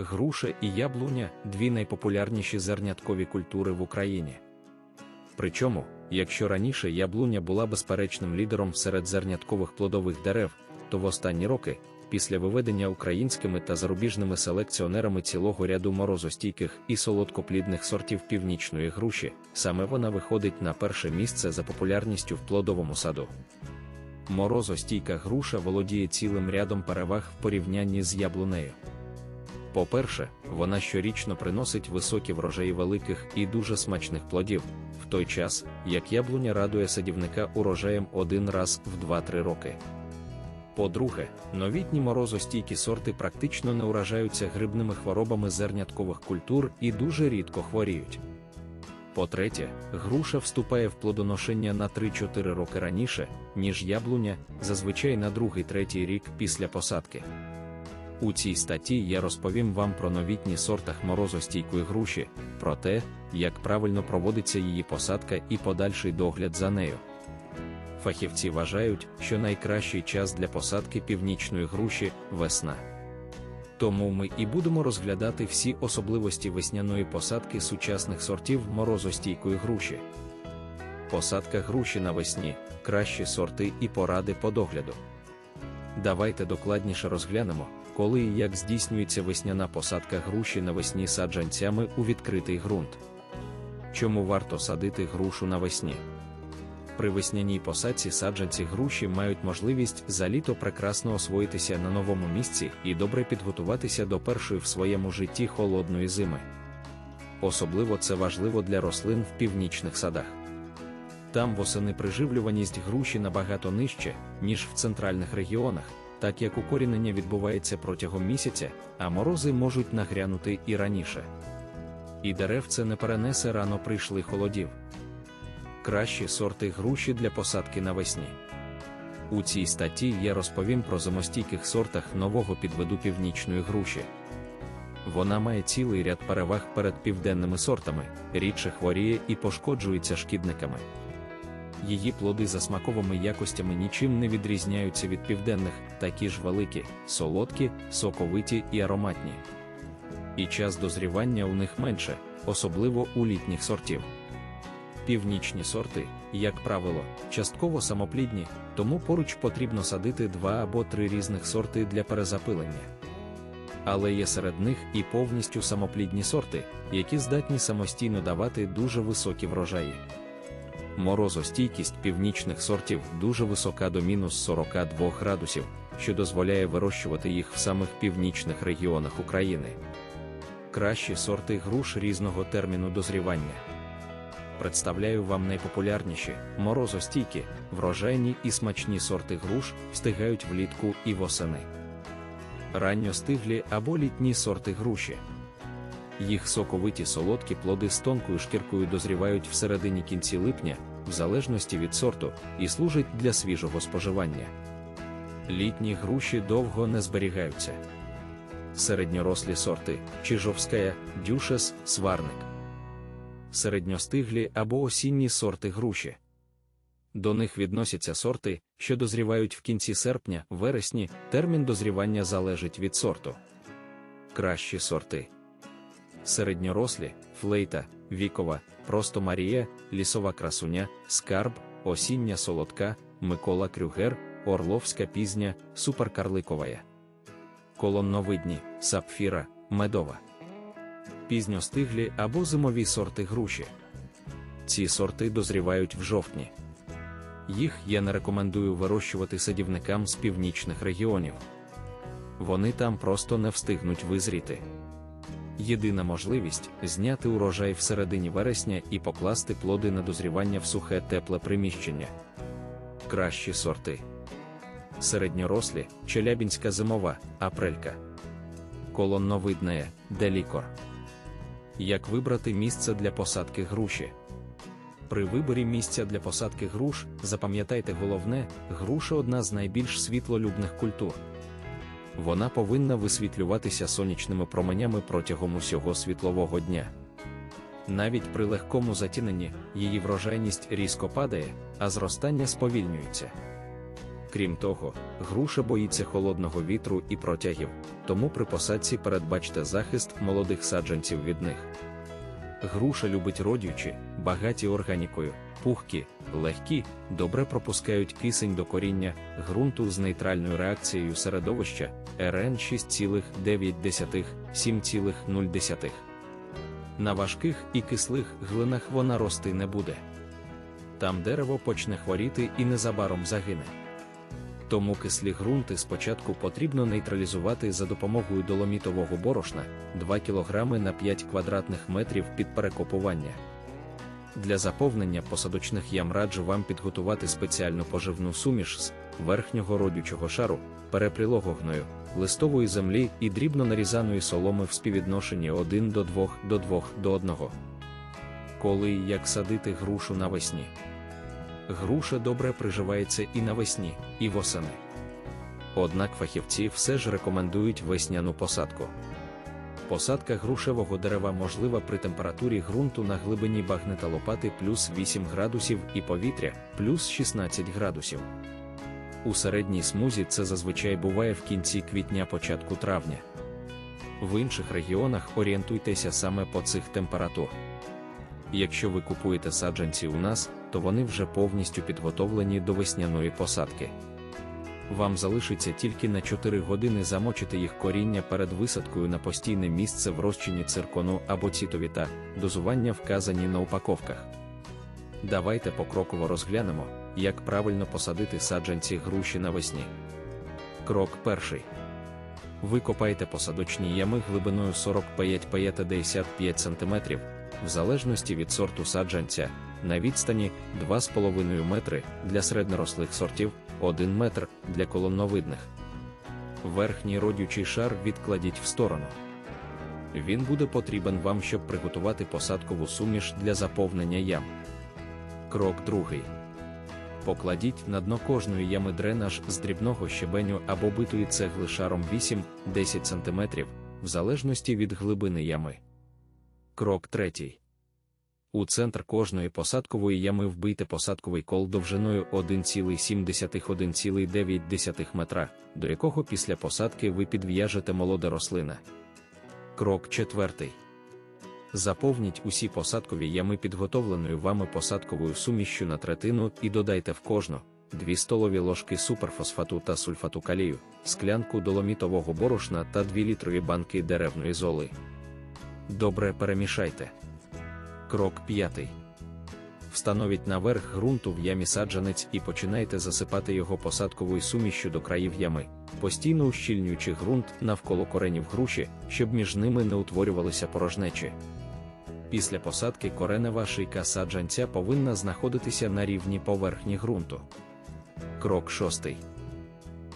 груша і яблуня дві найпопулярніші зерняткові культури в Україні. Причому, якщо раніше яблуня була безперечним лідером серед зерняткових плодових дерев, то в останні роки, після виведення українськими та зарубіжними селекціонерами цілого ряду морозостійких і солодкоплідних сортів північної груші, саме вона виходить на перше місце за популярністю в плодовому саду. Морозостійка груша володіє цілим рядом переваг в порівнянні з яблунею. По-перше, вона щорічно приносить високі врожаї великих і дуже смачних плодів, в той час, як яблуня радує садівника урожаєм один раз в 2-3 роки. По-друге, новітні морозостійкі сорти практично не уражаються грибними хворобами зерняткових культур і дуже рідко хворіють. По-третє, груша вступає в плодоношення на 3-4 роки раніше, ніж яблуня, зазвичай на другий-третій рік після посадки. У цій статті я розповім вам про новітні сорта морозостійкої груші, про те, як правильно проводиться її посадка і подальший догляд за нею. Фахівці вважають, що найкращий час для посадки північної груші весна. Тому ми і будемо розглядати всі особливості весняної посадки сучасних сортів морозостійкої груші. Посадка груші навесні, кращі сорти і поради по догляду. Давайте докладніше розглянемо, коли і як здійснюється весняна посадка груші навесні саджанцями у відкритий ґрунт. Чому варто садити грушу навесні? При весняній посадці саджанці груші мають можливість за літо прекрасно освоїтися на новому місці і добре підготуватися до першої в своєму житті холодної зими. Особливо це важливо для рослин в північних садах. Там восени приживлюваність груші набагато нижче, ніж в центральних регіонах, так як укорінення відбувається протягом місяця, а морози можуть нагрянути і раніше. І деревце не перенесе рано прийшли холодів. Кращі сорти груші для посадки навесні. У цій статті я розповім про зимостійких сортах нового підвиду північної груші. Вона має цілий ряд переваг перед південними сортами, рідше хворіє і пошкоджується шкідниками. Її плоди за смаковими якостями нічим не відрізняються від південних, такі ж великі, солодкі, соковиті і ароматні. І час дозрівання у них менше, особливо у літніх сортів. Північні сорти, як правило, частково самоплідні, тому поруч потрібно садити два або три різних сорти для перезапилення. Але є серед них і повністю самоплідні сорти, які здатні самостійно давати дуже високі врожаї. Морозостійкість північних сортів дуже висока до мінус 42 градусів, що дозволяє вирощувати їх в самих північних регіонах України. Кращі сорти груш різного терміну дозрівання. Представляю вам найпопулярніші морозостійкі, врожайні і смачні сорти груш встигають влітку і восени. Ранньостиглі або літні сорти груші. Їх соковиті солодкі плоди з тонкою шкіркою дозрівають в середині кінці липня, в залежності від сорту, і служать для свіжого споживання. Літні груші довго не зберігаються. Середньорослі сорти Чижовська, дюшес, сварник. Середньостиглі або осінні сорти груші. До них відносяться сорти, що дозрівають в кінці серпня, вересні, термін дозрівання залежить від сорту. Кращі сорти. Середньорослі, флейта, вікова, просто Марія, лісова красуня, скарб, осіння солодка, Микола Крюгер, Орловська пізня, суперкарликовая. Колонновидні, сапфіра, медова. Пізньостиглі або зимові сорти груші. Ці сорти дозрівають в жовтні. Їх я не рекомендую вирощувати садівникам з північних регіонів. Вони там просто не встигнуть визріти. Єдина можливість зняти урожай в середині вересня і покласти плоди на дозрівання в сухе тепле приміщення. Кращі сорти. Середньорослі, челябінська зимова, апрелька. Колонновидне, делікор. Як вибрати місце для посадки груші? При виборі місця для посадки груш запам'ятайте головне, груша одна з найбільш світлолюбних культур. Вона повинна висвітлюватися сонячними променями протягом усього світлового дня. Навіть при легкому затіненні її врожайність різко падає, а зростання сповільнюється. Крім того, груша боїться холодного вітру і протягів, тому при посадці передбачте захист молодих саджанців від них. Груша любить родючі, багаті органікою, пухкі, легкі, добре пропускають кисень до коріння, ґрунту з нейтральною реакцією середовища РН 6,9 7,0. На важких і кислих глинах вона рости не буде. Там дерево почне хворіти і незабаром загине. Тому кислі ґрунти спочатку потрібно нейтралізувати за допомогою доломітового борошна 2 кг на 5 квадратних метрів під перекопування. Для заповнення посадочних ям раджу вам підготувати спеціальну поживну суміш з верхнього родючого шару, перепрілого гною, листової землі і дрібно нарізаної соломи в співвідношенні 1 до 2 до 2 до 1. Коли і як садити грушу навесні. Груша добре приживається і навесні, і восени. Однак фахівці все ж рекомендують весняну посадку. Посадка грушевого дерева можлива при температурі ґрунту на глибині багнета лопати плюс 8 градусів і повітря плюс 16 градусів. У середній смузі це зазвичай буває в кінці квітня-початку травня. В інших регіонах орієнтуйтеся саме по цих температур. Якщо ви купуєте саджанці у нас, то вони вже повністю підготовлені до весняної посадки. Вам залишиться тільки на 4 години замочити їх коріння перед висадкою на постійне місце в розчині циркону або цітовіта, дозування вказані на упаковках. Давайте покроково розглянемо, як правильно посадити саджанці груші навесні. Крок перший. Ви копаєте посадочні ями глибиною 45-55 см, в залежності від сорту саджанця, на відстані 2,5 метри для середньорослих сортів, 1 метр для колонновидних. Верхній родючий шар відкладіть в сторону. Він буде потрібен вам, щоб приготувати посадкову суміш для заповнення ям. Крок другий. Покладіть на дно кожної ями дренаж з дрібного щебеню або битої цегли шаром 8-10 см, в залежності від глибини ями. Крок третій. У центр кожної посадкової ями вбийте посадковий кол довжиною 1,7-1,9 метра, до якого після посадки ви підв'яжете молоде рослина. Крок четвертий. Заповніть усі посадкові ями підготовленою вами посадковою сумішчю на третину і додайте в кожну 2 столові ложки суперфосфату та сульфату калію, склянку доломітового борошна та 2 літрові банки деревної золи. Добре перемішайте. Крок 5. Встановіть наверх ґрунту в ямі саджанець і починайте засипати його посадковою сумішю до країв ями, постійно ущільнюючи ґрунт навколо коренів груші, щоб між ними не утворювалися порожнечі. Після посадки коренева шийка саджанця повинна знаходитися на рівні поверхні ґрунту. Крок 6.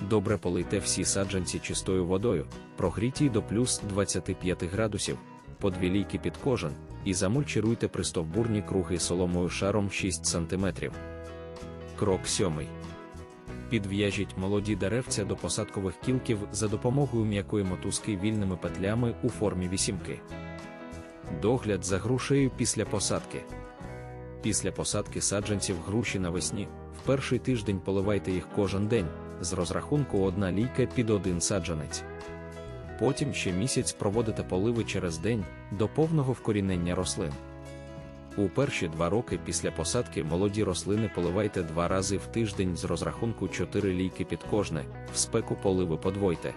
Добре полийте всі саджанці чистою водою, прогрітій до плюс 25 градусів, по лійки під кожен, і замульчируйте пристовбурні круги соломою шаром 6 см. Крок 7. Підв'яжіть молоді деревця до посадкових кілків за допомогою м'якої мотузки вільними петлями у формі вісімки. Догляд за грушею після посадки. Після посадки саджанців груші навесні, в перший тиждень поливайте їх кожен день, з розрахунку одна лійка під один саджанець. Потім ще місяць проводите поливи через день до повного вкорінення рослин. У перші два роки після посадки молоді рослини поливайте два рази в тиждень з розрахунку 4 лійки під кожне, в спеку поливи подвойте.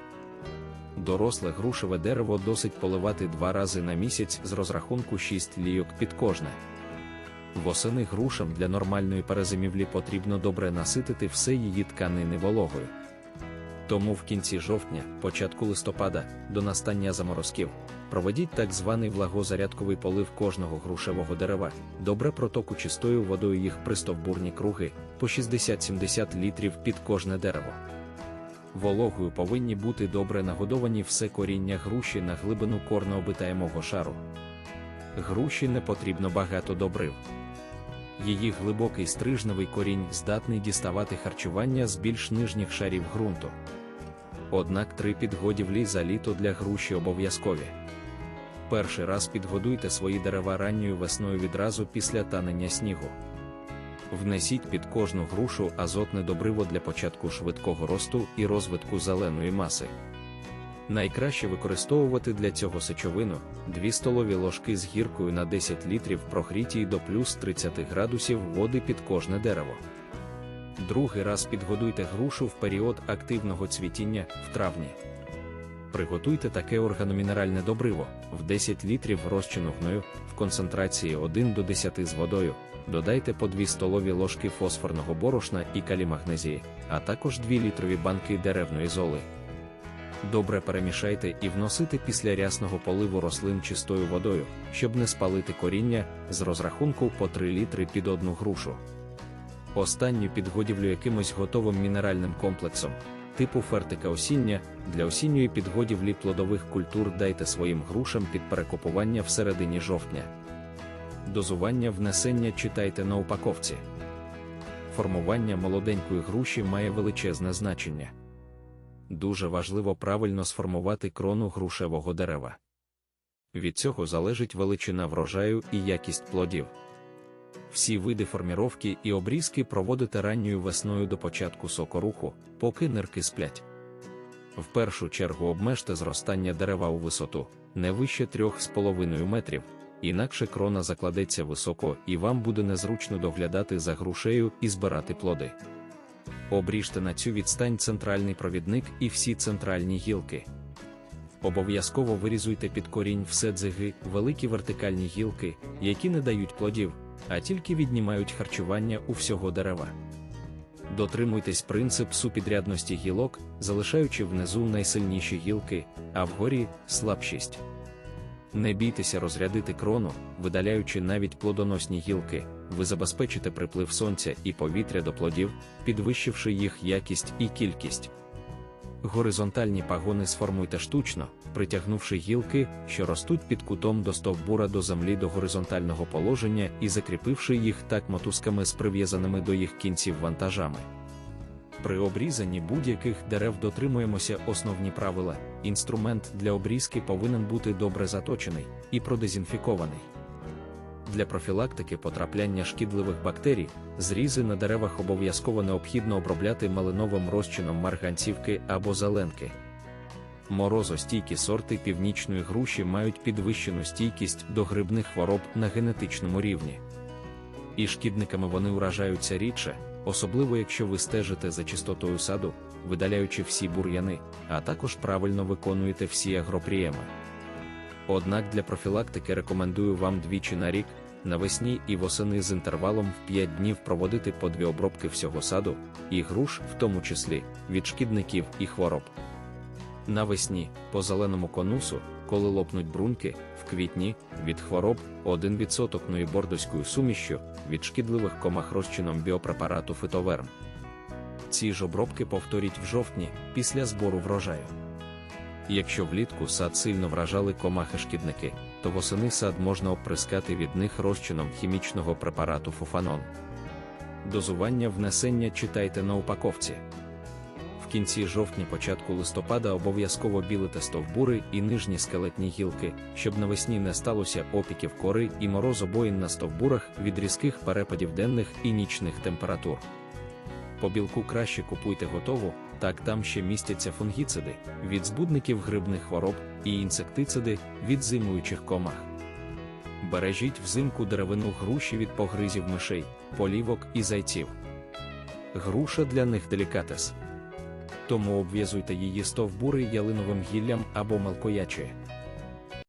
Доросле грушеве дерево досить поливати два рази на місяць з розрахунку 6 лійок під кожне. Восени грушам для нормальної перезимівлі потрібно добре наситити все її тканини вологою. Тому в кінці жовтня, початку листопада, до настання заморозків, проведіть так званий влагозарядковий полив кожного грушевого дерева, добре протоку чистою водою їх пристовбурні круги по 60-70 літрів під кожне дерево. Вологою повинні бути добре нагодовані все коріння груші на глибину корнообитаємого шару. Груші не потрібно багато добрив. Її глибокий стрижневий корінь здатний діставати харчування з більш нижніх шарів ґрунту. Однак три підгодівлі за літо для груші обов'язкові. Перший раз підгодуйте свої дерева ранньою весною відразу після танення снігу. Внесіть під кожну грушу азотне добриво для початку швидкого росту і розвитку зеленої маси. Найкраще використовувати для цього сечовину 2 столові ложки з гіркою на 10 літрів прогрітій до плюс 30 градусів води під кожне дерево. Другий раз підгодуйте грушу в період активного цвітіння в травні. Приготуйте таке органомінеральне добриво в 10 літрів розчину гною в концентрації 1 до 10 з водою. Додайте по 2 столові ложки фосфорного борошна і калімагнезії, а також 2 літрові банки деревної золи. Добре перемішайте і вносите після рясного поливу рослин чистою водою, щоб не спалити коріння з розрахунку по 3 літри під одну грушу. Останню підгодівлю якимось готовим мінеральним комплексом, типу фертика осіння, для осінньої підгодівлі плодових культур дайте своїм грушам під перекопування в середині жовтня. Дозування внесення читайте на упаковці. Формування молоденької груші має величезне значення. Дуже важливо правильно сформувати крону грушевого дерева. Від цього залежить величина врожаю і якість плодів. Всі види форміровки і обрізки проводите ранньою весною до початку сокоруху, поки нирки сплять. В першу чергу обмежте зростання дерева у висоту не вище 3,5 метрів, інакше крона закладеться високо і вам буде незручно доглядати за грушею і збирати плоди. Обріжте на цю відстань центральний провідник і всі центральні гілки. Обов'язково вирізуйте під корінь все дзиги, великі вертикальні гілки, які не дають плодів, а тільки віднімають харчування у всього дерева. Дотримуйтесь принцип супідрядності гілок, залишаючи внизу найсильніші гілки, а вгорі слабшість. Не бійтеся розрядити крону, видаляючи навіть плодоносні гілки, ви забезпечите приплив сонця і повітря до плодів, підвищивши їх якість і кількість. Горизонтальні пагони сформуйте штучно, притягнувши гілки, що ростуть під кутом до стовбура до землі до горизонтального положення і закріпивши їх так мотузками з прив'язаними до їх кінців вантажами. При обрізанні будь-яких дерев дотримуємося основні правила. Інструмент для обрізки повинен бути добре заточений і продезінфікований. Для профілактики потрапляння шкідливих бактерій, зрізи на деревах обов'язково необхідно обробляти малиновим розчином марганцівки або зеленки. Морозостійкі сорти північної груші мають підвищену стійкість до грибних хвороб на генетичному рівні. І шкідниками вони уражаються рідше, особливо якщо ви стежите за чистотою саду, видаляючи всі бур'яни, а також правильно виконуєте всі агропрієми. Однак для профілактики рекомендую вам двічі на рік, навесні і восени з інтервалом в 5 днів проводити по дві обробки всього саду, і груш, в тому числі, від шкідників і хвороб. Навесні, по зеленому конусу, коли лопнуть брунки, в квітні, від хвороб 1% ноїбордоською сумішю, від шкідливих комах розчином біопрепарату фитоверм. Ці ж обробки повторіть в жовтні, після збору врожаю. Якщо влітку сад сильно вражали комахи-шкідники, то восени сад можна оприскати від них розчином хімічного препарату фуфанон. Дозування внесення читайте на упаковці. В кінці жовтня, початку листопада обов'язково білите стовбури і нижні скелетні гілки, щоб навесні не сталося опіків кори і морозобоїн на стовбурах від різких перепадів денних і нічних температур. По білку краще купуйте готову, так там ще містяться фунгіциди від збудників грибних хвороб і інсектициди від зимуючих комах. Бережіть взимку деревину груші від погризів мишей, полівок і зайців. Груша для них делікатес. Тому обв'язуйте її стовбури ялиновим гіллям або мелкояче.